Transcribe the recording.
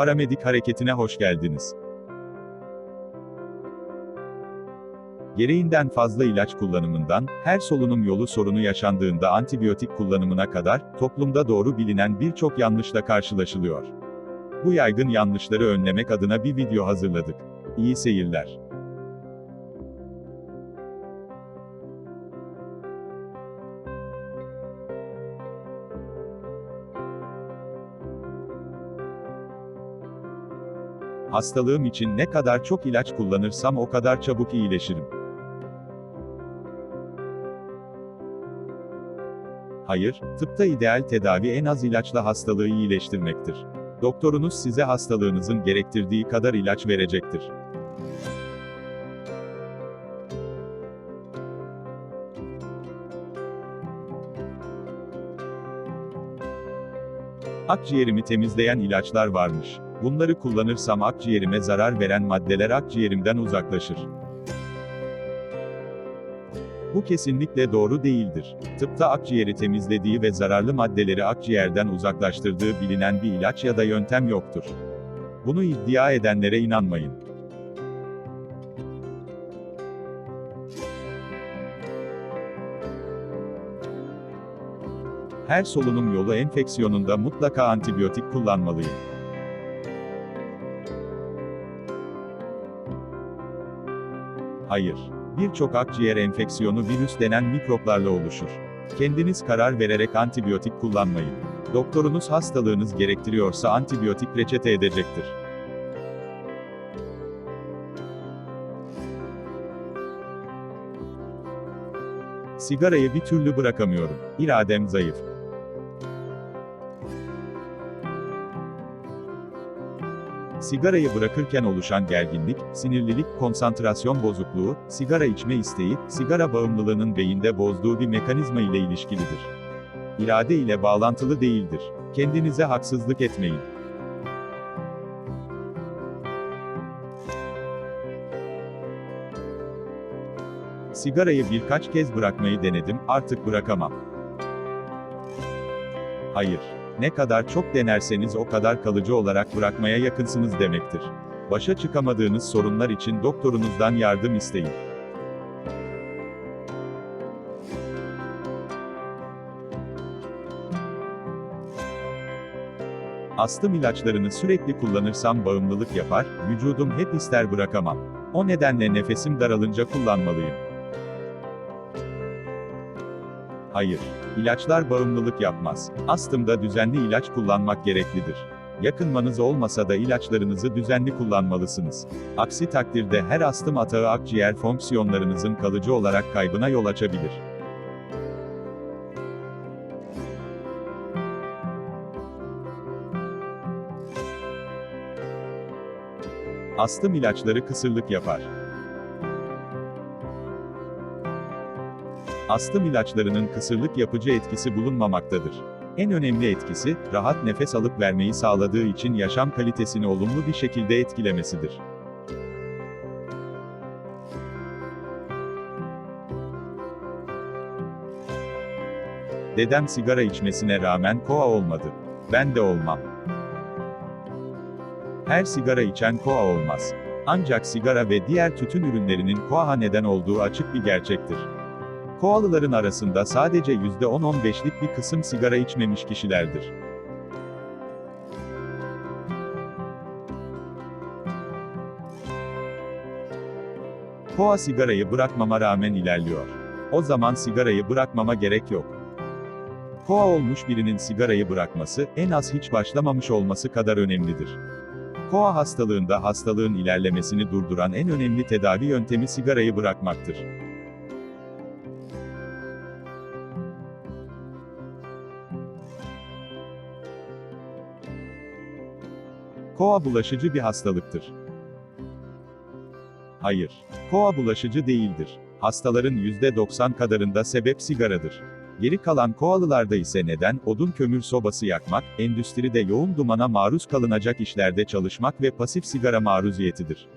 Paramedik hareketine hoş geldiniz. Gereğinden fazla ilaç kullanımından, her solunum yolu sorunu yaşandığında antibiyotik kullanımına kadar, toplumda doğru bilinen birçok yanlışla karşılaşılıyor. Bu yaygın yanlışları önlemek adına bir video hazırladık. İyi seyirler. Hastalığım için ne kadar çok ilaç kullanırsam o kadar çabuk iyileşirim. Hayır, tıpta ideal tedavi en az ilaçla hastalığı iyileştirmektir. Doktorunuz size hastalığınızın gerektirdiği kadar ilaç verecektir. Akciğerimi temizleyen ilaçlar varmış. Bunları kullanırsam akciğerime zarar veren maddeler akciğerimden uzaklaşır. Bu kesinlikle doğru değildir. Tıpta akciğeri temizlediği ve zararlı maddeleri akciğerden uzaklaştırdığı bilinen bir ilaç ya da yöntem yoktur. Bunu iddia edenlere inanmayın. Her solunum yolu enfeksiyonunda mutlaka antibiyotik kullanmalıyım. Hayır. Birçok akciğer enfeksiyonu virüs denen mikroplarla oluşur. Kendiniz karar vererek antibiyotik kullanmayın. Doktorunuz hastalığınız gerektiriyorsa antibiyotik reçete edecektir. Sigarayı bir türlü bırakamıyorum. İradem zayıf. Sigarayı bırakırken oluşan gerginlik, sinirlilik, konsantrasyon bozukluğu, sigara içme isteği, sigara bağımlılığının beyinde bozduğu bir mekanizma ile ilişkilidir. İrade ile bağlantılı değildir. Kendinize haksızlık etmeyin. Sigarayı birkaç kez bırakmayı denedim, artık bırakamam. Hayır. Ne kadar çok denerseniz o kadar kalıcı olarak bırakmaya yakınsınız demektir. Başa çıkamadığınız sorunlar için doktorunuzdan yardım isteyin. Astım ilaçlarını sürekli kullanırsam bağımlılık yapar, vücudum hep ister bırakamam. O nedenle nefesim daralınca kullanmalıyım. Hayır. İlaçlar bağımlılık yapmaz. Astımda düzenli ilaç kullanmak gereklidir. Yakınmanız olmasa da ilaçlarınızı düzenli kullanmalısınız. Aksi takdirde her astım atağı akciğer fonksiyonlarınızın kalıcı olarak kaybına yol açabilir. Astım ilaçları kısırlık yapar. Astım ilaçlarının kısırlık yapıcı etkisi bulunmamaktadır. En önemli etkisi, rahat nefes alıp vermeyi sağladığı için yaşam kalitesini olumlu bir şekilde etkilemesidir. Dedem sigara içmesine rağmen koa olmadı. Ben de olmam. Her sigara içen koa olmaz. Ancak sigara ve diğer tütün ürünlerinin koaha neden olduğu açık bir gerçektir. Koalıların arasında sadece %10-15'lik bir kısım sigara içmemiş kişilerdir. Koa sigarayı bırakmama rağmen ilerliyor. O zaman sigarayı bırakmama gerek yok. Koa olmuş birinin sigarayı bırakması, en az hiç başlamamış olması kadar önemlidir. Koa hastalığında hastalığın ilerlemesini durduran en önemli tedavi yöntemi sigarayı bırakmaktır. Koa bulaşıcı bir hastalıktır. Hayır. Koa bulaşıcı değildir. Hastaların %90 kadarında sebep sigaradır. Geri kalan koalılarda ise neden, odun kömür sobası yakmak, endüstride yoğun dumana maruz kalınacak işlerde çalışmak ve pasif sigara maruziyetidir.